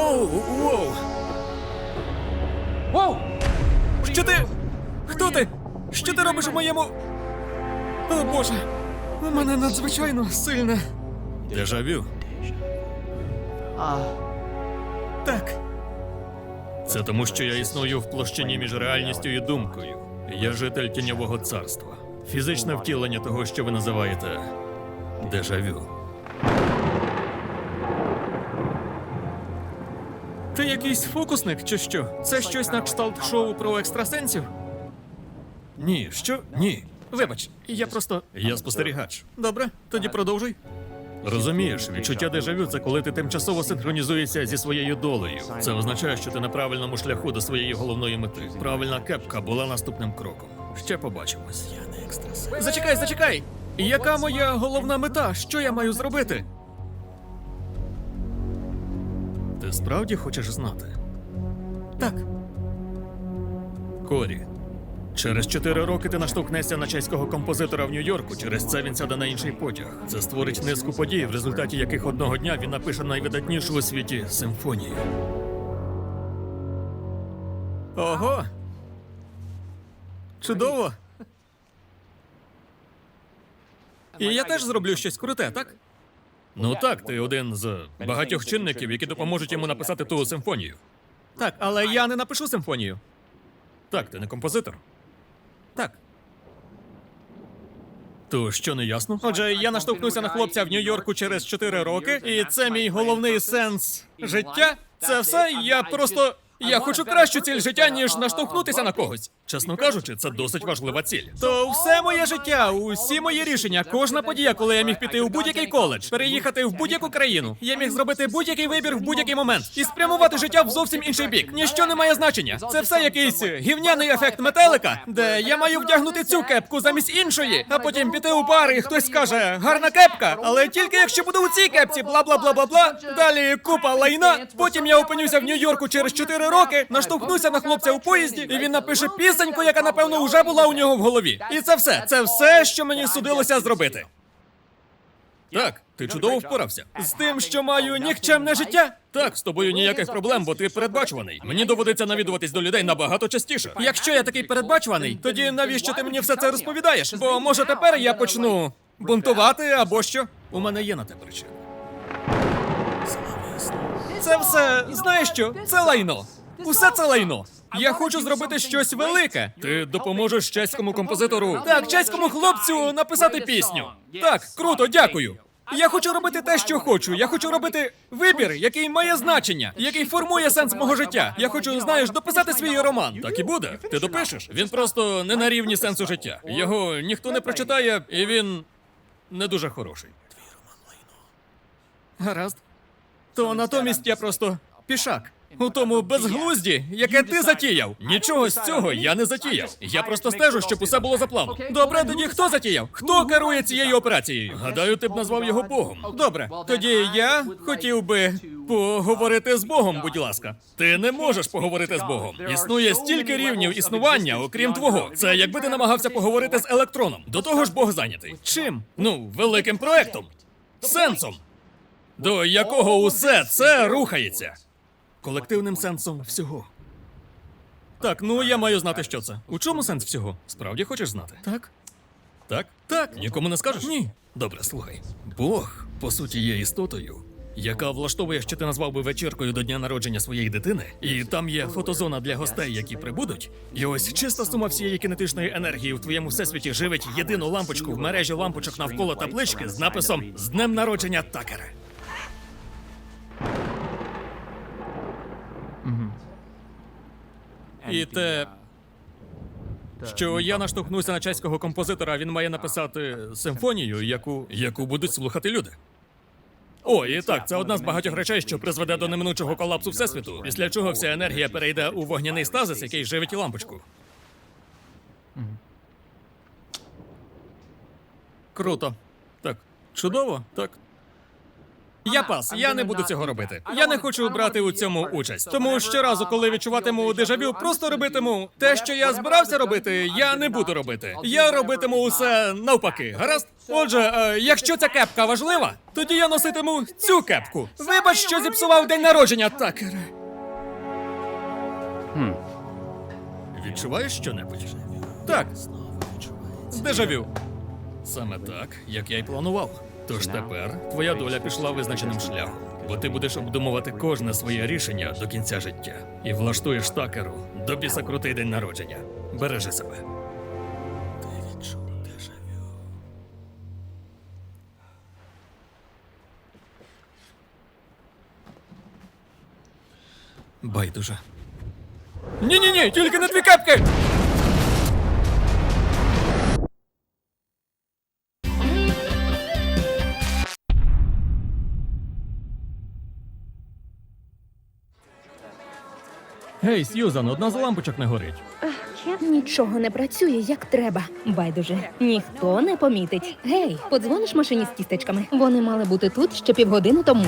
Оу, воу. Воу! Що ти? Хто ти? Що ти робиш у моєму. О, Боже! У мене надзвичайно сильне. Дежавю. Так. Це тому, що я існую в площині між реальністю і думкою. Я житель тіньового царства. Фізичне втілення того, що ви називаєте дежавю. Ти якийсь фокусник чи що? Це щось на кшталт шоу про екстрасенсів? Ні, що? Ні. Вибач, я просто. Я спостерігач. Добре, тоді продовжуй. Розумієш, відчуття дежавю це коли ти тимчасово синхронізуєшся зі своєю долею. Це означає, що ти на правильному шляху до своєї головної мети. Правильна кепка була наступним кроком. Ще побачимось. Я не екстрасенс. Зачекай, зачекай! Яка моя головна мета? Що я маю зробити? Ти справді хочеш знати? Так. Корі. Через чотири роки ти наштовхнешся на чеського композитора в Нью-Йорку. Через це він сяде на інший потяг. Це створить низку подій, в результаті яких одного дня він напише найвидатнішу у світі симфонію. Ого. Чудово. І я теж зроблю щось круте, так? Ну так, ти один з багатьох чинників, які допоможуть йому написати ту симфонію. Так, але я не напишу симфонію. Так, ти не композитор. Так. То що не ясно? Отже, я наштовхнуся на хлопця в Нью-Йорку через 4 роки, і це мій головний сенс життя. Це все. Я просто. Я хочу кращу ціль життя, ніж наштовхнутися на когось. Чесно кажучи, це досить важлива ціль. То все моє життя, усі мої рішення, кожна подія, коли я міг піти у будь-який коледж, переїхати в будь-яку країну. Я міг зробити будь-який вибір в будь-який момент і спрямувати життя в зовсім інший бік. Ніщо не має значення. Це все якийсь гівняний ефект метелика, де я маю вдягнути цю кепку замість іншої, а потім піти у бар і хтось скаже гарна кепка, але тільки якщо буду у цій кепці, бла бла бла бла бла. Далі купа лайна. Потім я опинюся в Нью-Йорку через 4 роки, наштовхнуся на хлопця у поїзді, і він напише пісеньку, яка напевно вже була у нього в голові. І це все. Це все, що мені судилося зробити. Так, ти чудово впорався. З тим, що маю нікчемне життя? Так, з тобою ніяких проблем, бо ти передбачуваний. Мені доводиться навідуватись до людей набагато частіше. Якщо я такий передбачуваний, тоді навіщо ти мені все це розповідаєш? Бо може тепер я почну бунтувати або що? У мене є на те причина. Це все, знаєш що? Це лайно. Усе це лайно. Я хочу зробити щось велике. Ти допоможеш чеському композитору. Так, чеському хлопцю написати пісню. Так, круто, дякую. Я хочу робити те, що хочу. Я хочу робити вибір, який має значення, який формує сенс мого життя. Я хочу, знаєш, дописати свій роман. Так і буде. Ти допишеш. Він просто не на рівні сенсу життя. Його ніхто не прочитає, і він не дуже хороший. Гаразд. То натомість я просто пішак. У тому безглузді, яке ти затіяв. Нічого з цього я не затіяв. Я просто стежу, щоб усе було за планом. Добре, тоді хто затіяв? Хто керує цією операцією? Гадаю, ти б назвав його Богом. Добре, тоді я хотів би поговорити з Богом, будь ласка. Ти не можеш поговорити з Богом. Існує стільки рівнів існування, окрім твого. Це якби ти намагався поговорити з електроном. До того ж, Бог зайнятий. Чим? Ну, великим проектом. Сенсом. До якого усе це рухається. Колективним сенсом всього. Так, ну я маю знати, що це. У чому сенс всього? Справді хочеш знати? Так. Так? Так. Нікому не скажеш? Ні. Добре, слухай. Бог, по суті, є істотою, яка влаштовує, що ти назвав би вечіркою до дня народження своєї дитини, і там є фотозона для гостей, які прибудуть. І ось чиста сума всієї кінетичної енергії в твоєму всесвіті живить єдину лампочку в мережі лампочок навколо таблички з написом З днем народження Такера. І те, що я наштовхнуся на чеського композитора, він має написати симфонію, яку, яку будуть слухати люди. О, і так, це одна з багатьох речей, що призведе до неминучого колапсу всесвіту, після чого вся енергія перейде у вогняний стазис, який живить лампочку. Круто. Так, чудово, так. Я пас, я не буду цього робити. Я не хочу брати у цьому участь. Тому щоразу, коли відчуватиму дежавю, просто робитиму те, що я збирався робити, я не буду робити. Я робитиму усе навпаки. Гаразд? Отже, е, якщо ця кепка важлива, тоді я носитиму цю кепку. Вибач, що зіпсував день народження, Такере. Відчуваєш щонебудь? Так. Дежавю. Саме так, як я й планував. Тож тепер твоя доля пішла визначеним шляхом, бо ти будеш обдумувати кожне своє рішення до кінця життя і влаштуєш такеру до біса крутий день народження. Бережи себе. Ти відчув дежавю. Байдуже. Ні-ні-ні, тільки не дві кепки! Гей, Сьюзан, одна з лампочок не горить. Нічого не працює як треба. Байдуже, ніхто не помітить. Гей, подзвониш машині з тістечками. Вони мали бути тут ще півгодини тому.